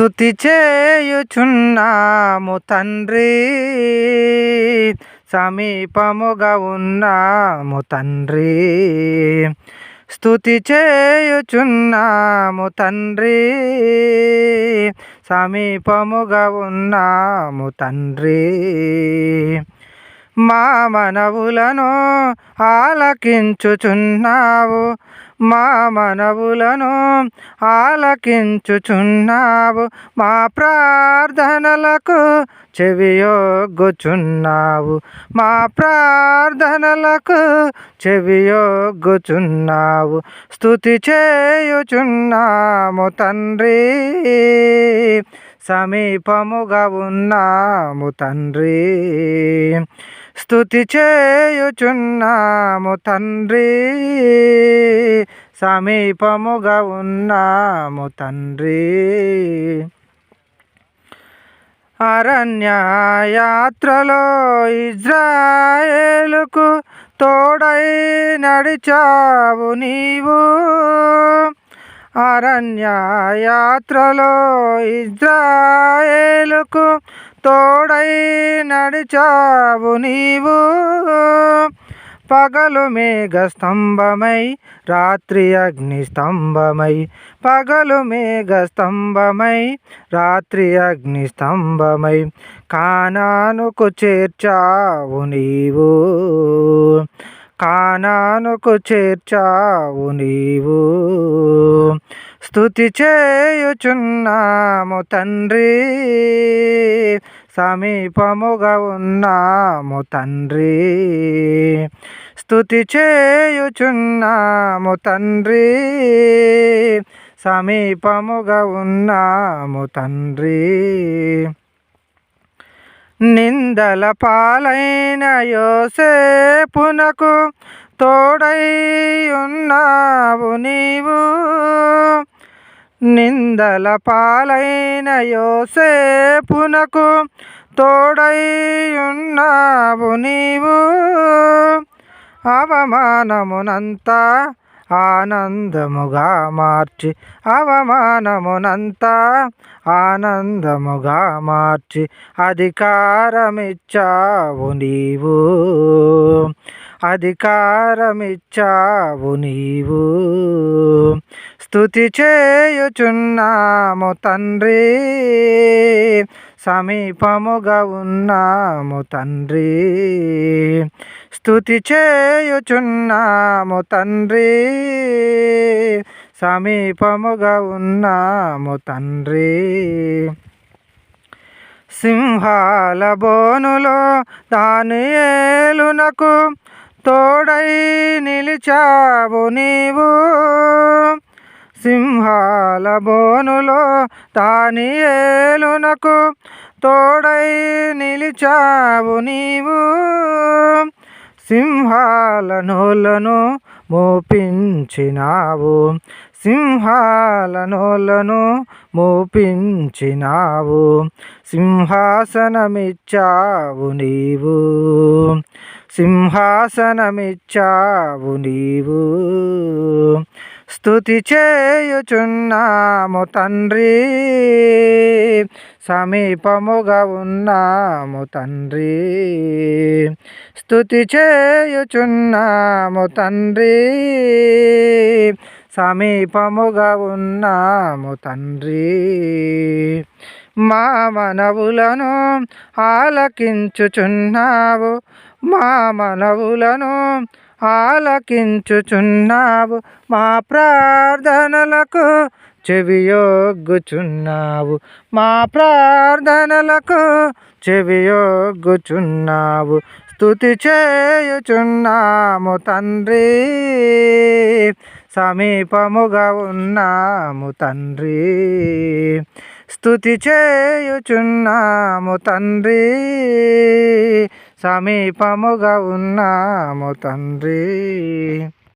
స్థుతి చేయుచున్నాము తండ్రి. సమీపముగా ఉన్నాము తండ్రి. స్థుతి చేయుచున్నాము తండ్రి. సమీపముగా ఉన్నాము తండ్రి. మా మనవులను ఆలకించుచున్నావు. మా మనవులను ఆలకించుచున్నావు. మా ప్రార్థనలకు చెవియొగ్గుచున్నావు. మా ప్రార్థనలకు చెవియొగ్గుచున్నావు. స్థుతి చేయుచున్నాము తండ్రి. సమీపముగా ఉన్నాము తండ్రి. స్థుతి చేయుచున్నాము తండ్రి. సమీపముగా ఉన్నాము తండ్రి. అరణ్య యాత్రలో ఇజ్రాయేలుకు తోడై నడిచావు నీవు. అరణ్య యాత్రలో ఇజ్రాయేలుకు తోడై నడిచావు నీవు. పగలు మేఘ స్తంభమై రాత్రి అగ్ని స్తంభమై పగలు మేఘ స్తంభమై రాత్రి అగ్ని స్తంభమై కానానుకు చేర్చావు నీవు. కానానుకు చేర్చావు నీవు. స్థుతి చేయుచున్నాము తండ్రి. సమీపముగా ఉన్నాము తండ్రి. స్థుతి చేయుచున్నాము తండ్రి. సమీపముగా ఉన్నాము తండ్రి. నిందల పాలైన యోసేపునకు తోడై ఉన్నావు నీవు. నిందల పాలైన యోసేపునకు తోడై ఉన్నావు నీవు. అవమానమునంతా ఆనందముగా మార్చి అవమానమునంతా. ఆనందముగా మార్చి అధికారమిచ్చావు నీవు. అధికారమిచ్చావు నీవు. స్థుతి చేయుచున్నాము తండ్రి. సమీపముగా ఉన్నాము తండ్రి. స్థుతి చేయుచున్నాము తండ్రి. సమీపముగా ఉన్నాము తండ్రి. సింహాల బోనులో దానియేలునకు తోడై నిలిచావు నీవు. సింహాల తాని ఏలునకు తోడై నిలిచావు నీవు. సింహాల నోలను మోపించినావు. సింహాల నోలను మోపించినావు. సింహాసనమిచ్చావు నీవు. సింహాసనమిచ్చావు నీవు. స్థుతి చేయుచున్నాము తండ్రి. సమీపముగా ఉన్నాము తండ్రి. స్థుతి చేయుచున్నాము తండ్రి. సమీపముగా ఉన్నాము తండ్రి. మా మనవులను ఆలకించుచున్నావు. మా మనవులను ఆలకించుచున్నావు. మా ప్రార్థనలకు చెవియొగ్గుచున్నావు. మా ప్రార్థనలకు చెవియొగ్గుచున్నావు. స్థుతి చేయుచున్నాము తండ్రి. సమీపముగా ఉన్నాము తండ్రి. స్థుతి చేయుచున్నాము తండ్రి. సమీపముగా ఉన్నాము తండ్రి.